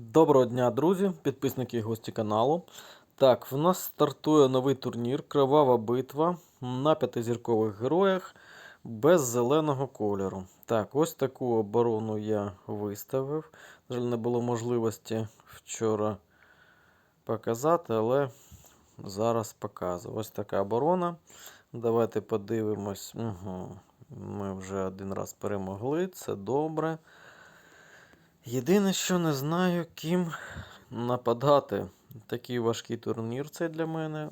Доброго дня, друзі, підписники і гості каналу. Так, в нас стартує новий турнір Кривава битва на п'ятизіркових героях без зеленого кольору. Так, ось таку оборону я виставив. На жаль, не було можливості вчора показати, але зараз показую. Ось така оборона. Давайте подивимось. Угу. Ми вже один раз перемогли, це добре. Єдине, що не знаю, ким нападати. Такий важкий турнір це для мене.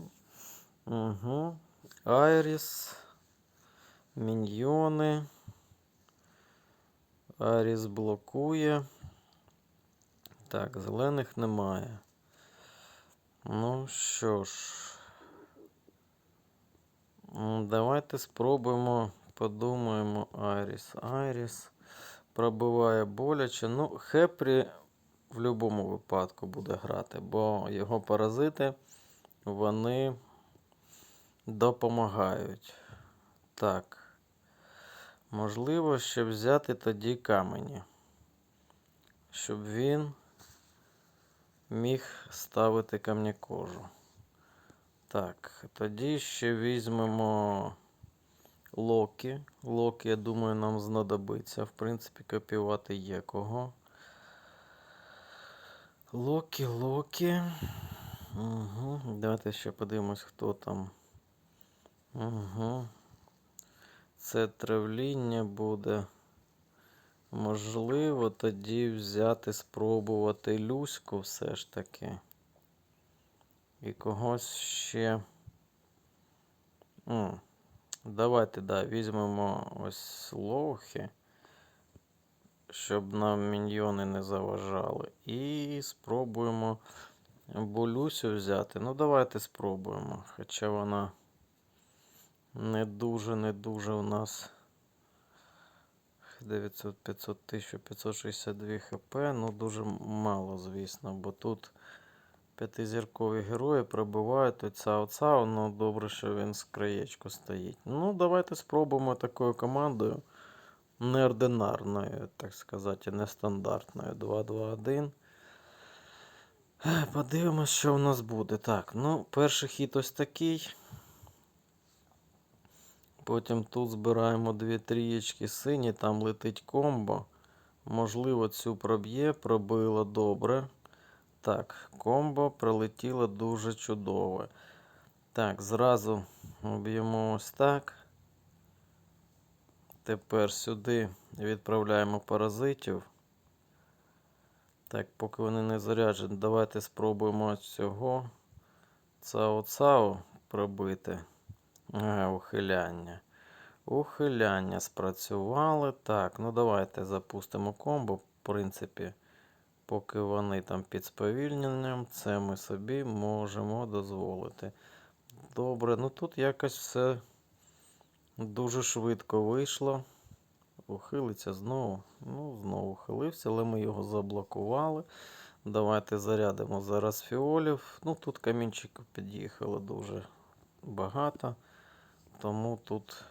Угу. Айріс. Міньйони. Айріс блокує. Так, зелених немає. Ну що ж. Давайте спробуємо, подумаємо. Айріс. Айріс пробиває боляче. Ну, Хепрі в будь-якому випадку буде грати, бо його паразити вони допомагають. Так. Можливо, ще взяти тоді камені, щоб він міг ставити камнякожу. Так, тоді ще візьмемо Локі. Локі, я думаю, нам знадобиться. В принципі, копіювати є кого. Локі, Локі. Угу. Давайте ще подивимось, хто там. Угу. Це травління буде. Можливо, тоді взяти, спробувати Люську все ж таки. І когось ще. Давайте, да, візьмемо ось лохи, щоб нам міньйони не заважали. І спробуємо Болюсю взяти. Ну, давайте спробуємо. Хоча вона не дуже, не дуже у нас 900, 500, 1562 хп. Ну, дуже мало, звісно, бо тут п'ятизіркові герої пробивають і цао цао, ну добре, що він з краєчку стоїть. Ну, давайте спробуємо такою командою неординарною, так сказати, нестандартною 2-2-1. Подивимось, що в нас буде. Так, ну, перший хід ось такий. Потім тут збираємо дві трієчки сині, там летить комбо. Можливо, цю проб'є, пробило добре. Так, комбо прилетіло дуже чудове. Так, зразу об'ємо ось так. Тепер сюди відправляємо паразитів. Так, поки вони не заряджені, давайте спробуємо цього цао-цао пробити. А, ухиляння. Ухиляння спрацювали. Так, ну давайте запустимо комбо. В принципі, поки вони там під сповільненням, це ми собі можемо дозволити. Добре, ну тут якось все дуже швидко вийшло. Ухилиться знову. Ну, знову ухилився, але ми його заблокували. Давайте зарядимо зараз фіолів. Ну, тут камінчиків під'їхало дуже багато. Тому тут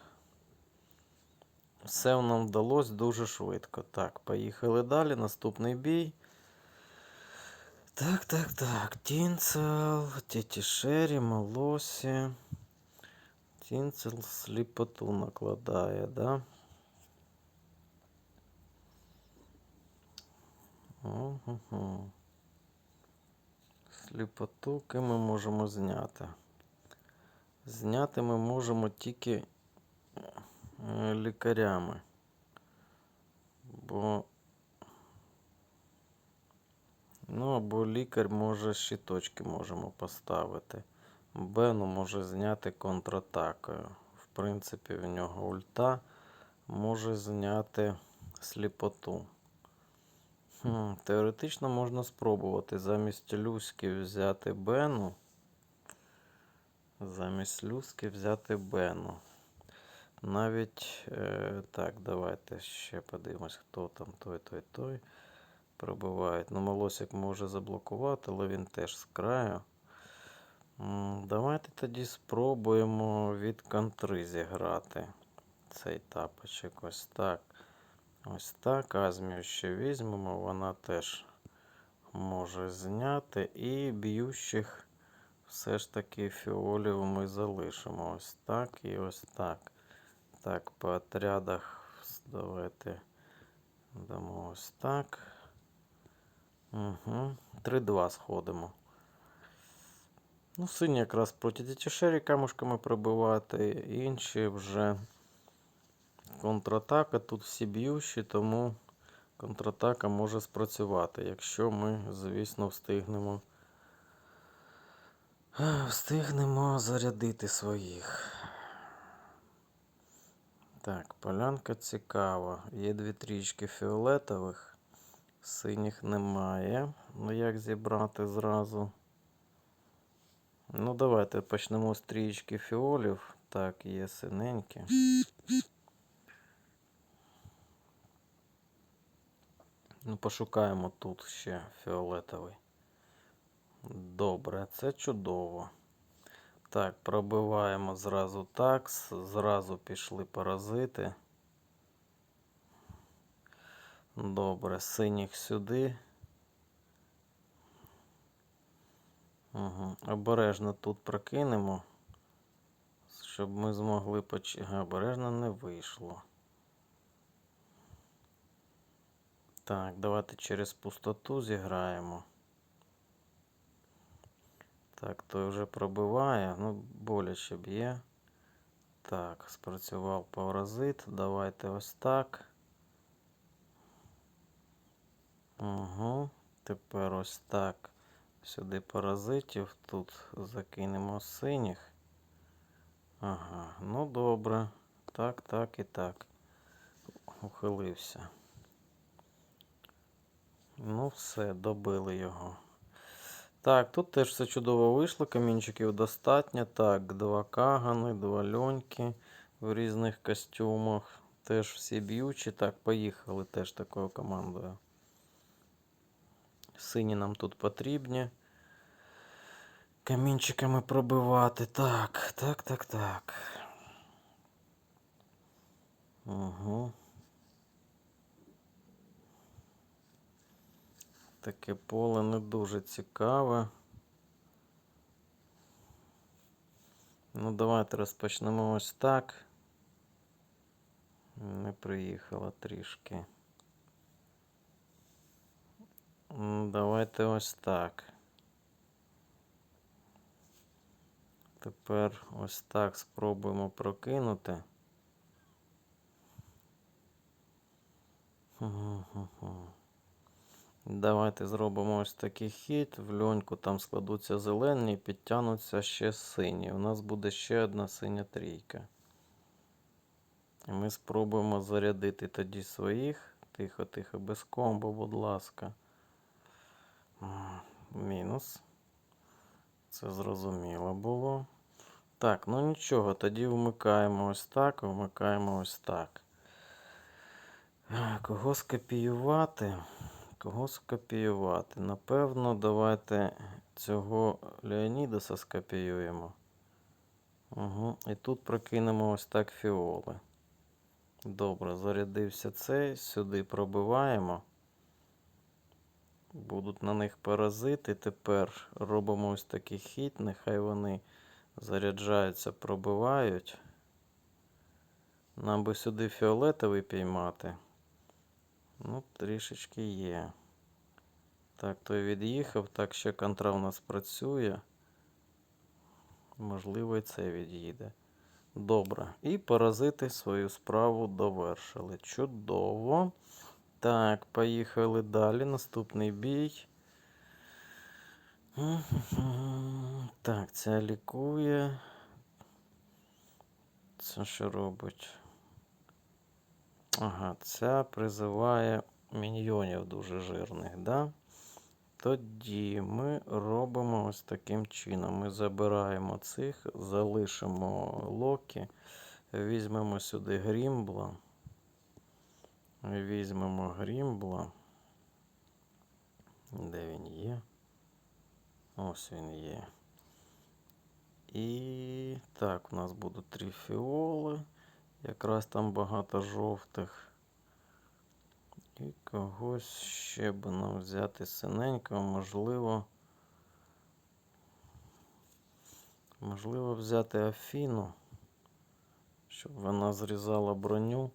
все нам вдалося дуже швидко. Так, поїхали далі. Наступний бій. Так, так, так. Тінцел, Тіті Шері, Молосі. Тінцел сліпоту накладає, да? Сліпоту ким ми можемо зняти? Зняти ми можемо тільки е, лікарями. Бо Ну, або лікар може щиточки можемо поставити. Бену може зняти контратакою. В принципі, в нього ульта може зняти сліпоту. Хм, Теоретично можна спробувати замість Люськи взяти Бену. Замість Люськи взяти Бену. Навіть е, так, давайте ще подивимось, хто там той, той, той пробивають. Ну, Молосик може заблокувати, але він теж з краю. Давайте тоді спробуємо від контри зіграти цей тапочок. Ось так. Ось так. Азмію ще візьмемо. Вона теж може зняти. І б'ющих все ж таки фіолів ми залишимо. Ось так і ось так. Так, по отрядах давайте дамо ось так. Угу. 3-2 сходимо. Ну, сині якраз проти дітішері камушками пробивати, інші вже контратака. Тут всі б'ющі, тому контратака може спрацювати, якщо ми, звісно, встигнемо. Встигнемо зарядити своїх. Так, полянка цікава. Є дві трічки фіолетових, синіх немає. Ну як зібрати зразу? Ну, давайте почнемо з трієчки фіолів. Так, є синенькі. Ну, пошукаємо тут ще фіолетовий. Добре, це чудово. Так, пробиваємо зразу такс, зразу пішли паразити. Добре, синіх сюди. Угу. Обережно тут прокинемо, щоб ми змогли поч... Ага, обережно не вийшло. Так, давайте через пустоту зіграємо. Так, той вже пробиває, ну, боляче б'є. Так, спрацював паразит. Давайте ось так. Угу. Тепер ось так. Сюди паразитів. Тут закинемо синіх. Ага, ну добре. Так, так і так. Ухилився. Ну, все, добили його. Так, тут теж все чудово вийшло, камінчиків достатньо. Так, два кагани, два льоньки в різних костюмах. Теж всі б'ючі. Так, поїхали теж такою командою. Сині нам тут потрібні. Камінчиками пробивати. Так, так, так, так. Угу. Таке поле не дуже цікаве. Ну, давайте розпочнемо ось так. Не приїхала трішки. М, Давайте ось так. Тепер ось так спробуємо прокинути. Давайте зробимо ось такий хід. В льоньку там складуться зелені підтягнуться ще сині. У нас буде ще одна синя трійка. І ми спробуємо зарядити тоді своїх. Тихо, тихо, без комбо, будь ласка. Мінус. Це зрозуміло було. Так, ну нічого, тоді вмикаємо ось так, вмикаємо ось так. Кого скопіювати? Кого скопіювати? Напевно, давайте цього Леонідаса скопіюємо. Угу. І тут прокинемо ось так фіоли. Добре, зарядився цей. Сюди пробиваємо. Будуть на них паразити. Тепер робимо ось такий хід. Нехай вони заряджаються, пробивають. Нам би сюди фіолетовий піймати. Ну, трішечки є. Так, той від'їхав. Так, ще контра у нас працює. Можливо, і це від'їде. Добре. І паразити свою справу довершили. Чудово. Так, поїхали далі. Наступний бій. Так, ця лікує. Це що робить? Ага, ця призиває міньйонів дуже жирних, да? Тоді ми робимо ось таким чином. Ми забираємо цих, залишимо локі, візьмемо сюди грімбла. Візьмемо грімбла. Де він є? Ось він є. І так, у нас будуть три фіоли. Якраз там багато жовтих. І когось ще б нам взяти синенького, можливо. Можливо, взяти Афіну, щоб вона зрізала броню.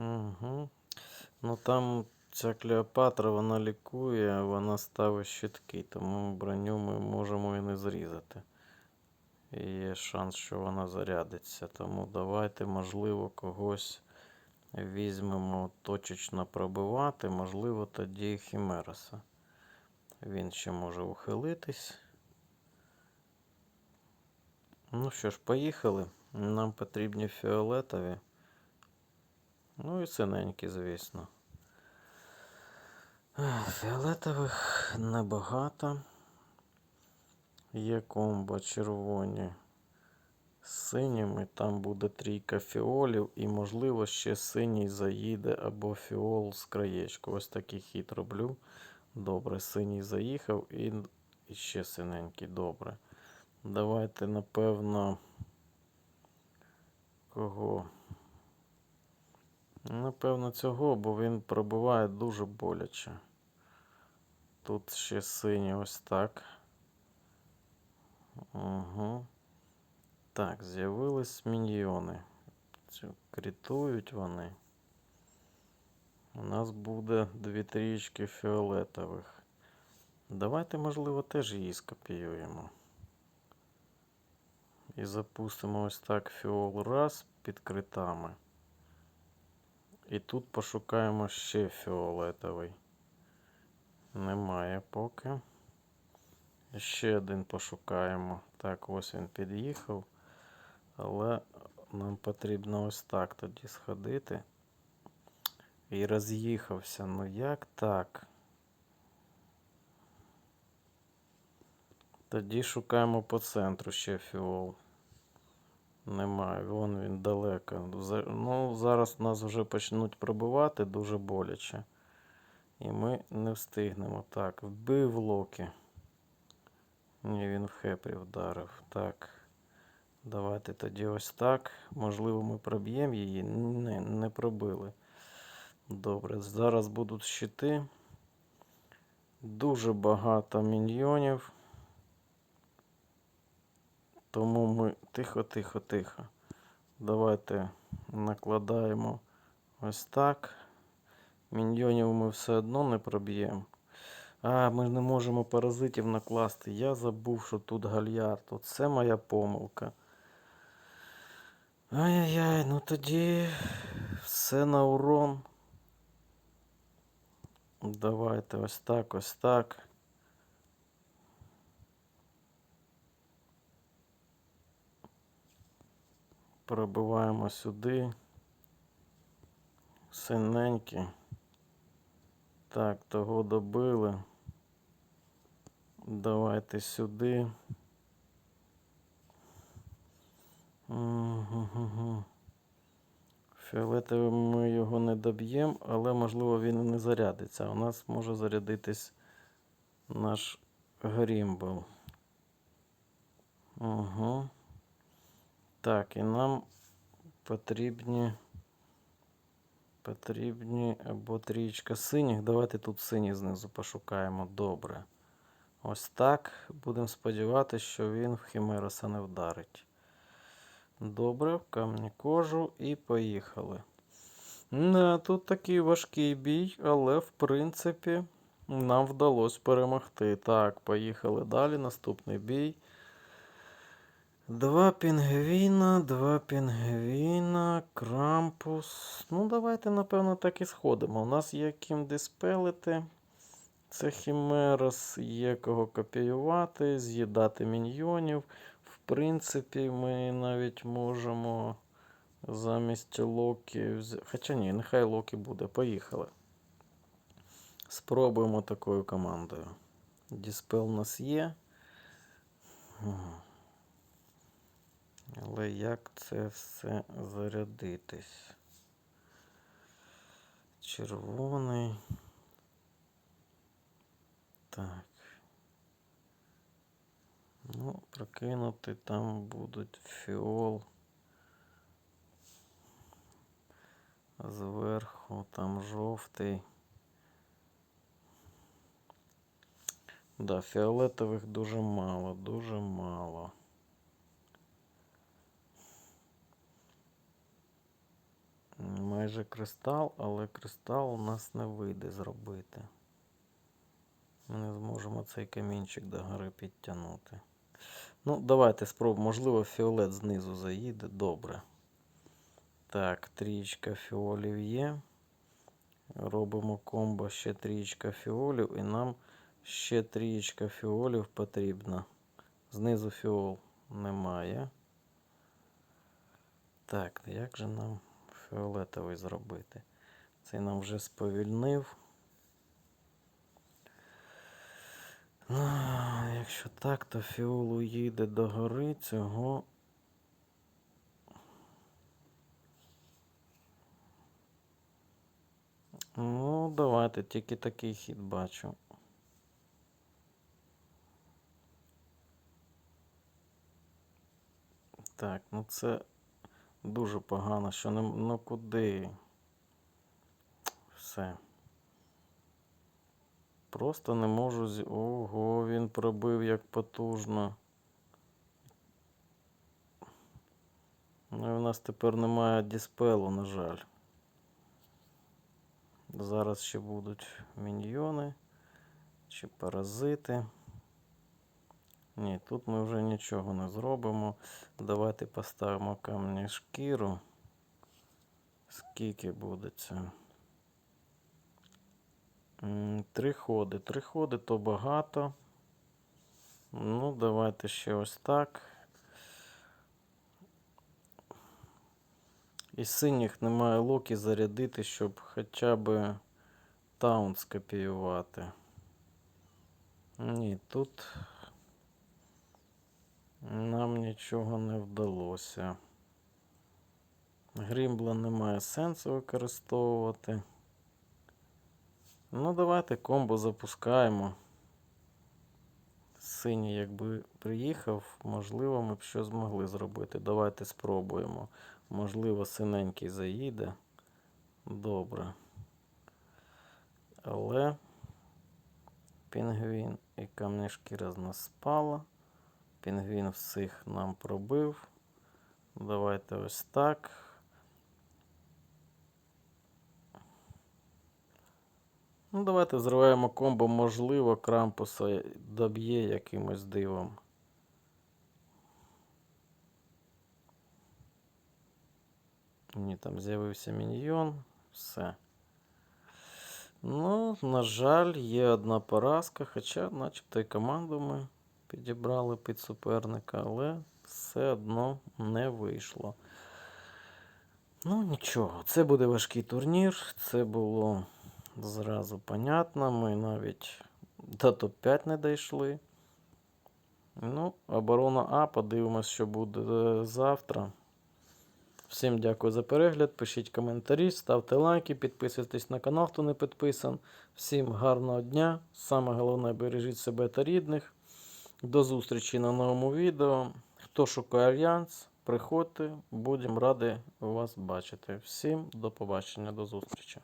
Угу. Ну там ця Клеопатра, вона лікує, вона ставить щитки, тому броню ми можемо і не зрізати. І є шанс, що вона зарядиться. Тому давайте, можливо, когось візьмемо точечно пробивати, можливо, тоді Хімероса. Він ще може ухилитись. Ну що ж, поїхали. Нам потрібні фіолетові. Ну і синенькі, звісно. Фіолетових небагато. Є комбо червоні з синіми. Там буде трійка фіолів, і, можливо, ще синій заїде або фіол з краєчку. Ось такий хід роблю. Добре, синій заїхав і, і ще синенький. Добре. Давайте, напевно, кого? Напевно, цього, бо він пробиває дуже боляче. Тут ще синій ось так. Угу. Так, з'явились міньйони. Крітують вони. У нас буде дві трічки фіолетових. Давайте, можливо, теж її скопіюємо. І запустимо ось так фіол раз під критами. І тут пошукаємо ще фіолетовий. Немає поки. Ще один пошукаємо. Так, ось він під'їхав. Але нам потрібно ось так тоді сходити. І роз'їхався. Ну як так? Тоді шукаємо по центру ще фіол. Немає, вон він далеко. Ну, зараз нас вже почнуть пробивати дуже боляче. І ми не встигнемо. Так, вбив Локі. Ні, він в хепрі вдарив. Так. Давайте тоді ось так. Можливо, ми проб'ємо її. Не, не пробили. Добре, зараз будуть щити. Дуже багато міньйонів. Тому ми тихо, тихо, тихо. Давайте накладаємо ось так. Міньйонів ми все одно не проб'ємо. А, ми не можемо паразитів накласти. Я забув, що тут гальярд. Оце моя помилка. Ай-яй-яй, ну тоді все на урон. Давайте ось так, ось так. Пробиваємо сюди. Синенькі. Так, того добили. Давайте сюди. Фіолетовим ми його не доб'ємо, але можливо він не зарядиться. У нас може зарядитись наш Грімбл. Угу. Так, і нам потрібні. Потрібні або трієчка синіх. Давайте тут сині знизу пошукаємо. Добре. Ось так. Будемо сподіватися, що він в Хімероса не вдарить. Добре, в камні кожу і поїхали. Не, тут такий важкий бій, але в принципі нам вдалося перемогти. Так, поїхали далі. Наступний бій. Два пінгвіна, два пінгвіна, крампус. Ну, давайте, напевно, так і сходимо. У нас є ким диспелити. Це Хімерос, є кого копіювати, з'їдати міньйонів. В принципі, ми навіть можемо замість Локі взяти. Хоча ні, нехай Локі буде. Поїхали. Спробуємо такою командою. Діспел у нас є. Але як це все зарядитись? Червоний. Так. Ну, прокинути там будуть фіол. Зверху там жовтий. Да, фіолетових дуже мало, дуже мало. Майже кристал, але кристал у нас не вийде зробити. Ми не зможемо цей камінчик до гори підтягнути. Ну, давайте спробуємо. Можливо, фіолет знизу заїде. Добре. Так, трічка фіолів є. Робимо комбо ще трічка фіолів, і нам ще трічка фіолів потрібна. Знизу фіол немає. Так, як же нам фіолетовий зробити? Цей нам вже сповільнив. А, Якщо так, то фіол уїде до гори цього. Ну, давайте, тільки такий хід бачу. Так, ну це дуже погано, що не. Ну куди? Все. Просто не можу з. Ого, він пробив як потужно. Ну і в нас тепер немає диспелу, на жаль. Зараз ще будуть міньйони чи паразити. Ні, тут ми вже нічого не зробимо. Давайте поставимо камні шкіру. Скільки буде це? Три ходи. Три ходи то багато. Ну, давайте ще ось так. Із синіх немає локі зарядити, щоб хоча б таунт скопіювати. Ні, тут нам нічого не вдалося. Грімбла немає сенсу використовувати. Ну, давайте комбо запускаємо. Синій, якби приїхав, можливо, ми б що змогли зробити. Давайте спробуємо. Можливо, синенький заїде. Добре. Але пінгвін і камня шкіра з нас спала. Пінгвін всіх нам пробив. Давайте ось так. Ну, давайте зриваємо комбо, можливо, крампуса доб'є якимось дивом. Ні, там з'явився міньйон. Все. Ну, на жаль, є одна поразка, хоча, начебто, і команду ми підібрали під суперника, але все одно не вийшло. Ну, нічого, це буде важкий турнір. Це було зразу понятно. Ми навіть до топ-5 не дійшли. Ну, оборона А, подивимось, що буде е, завтра. Всім дякую за перегляд. Пишіть коментарі, ставте лайки, підписуйтесь на канал, хто не підписан. Всім гарного дня. Саме головне, бережіть себе та рідних. До зустрічі на новому відео. Хто шукає альянс, приходьте, будемо раді вас бачити. Всім до побачення, до зустрічі.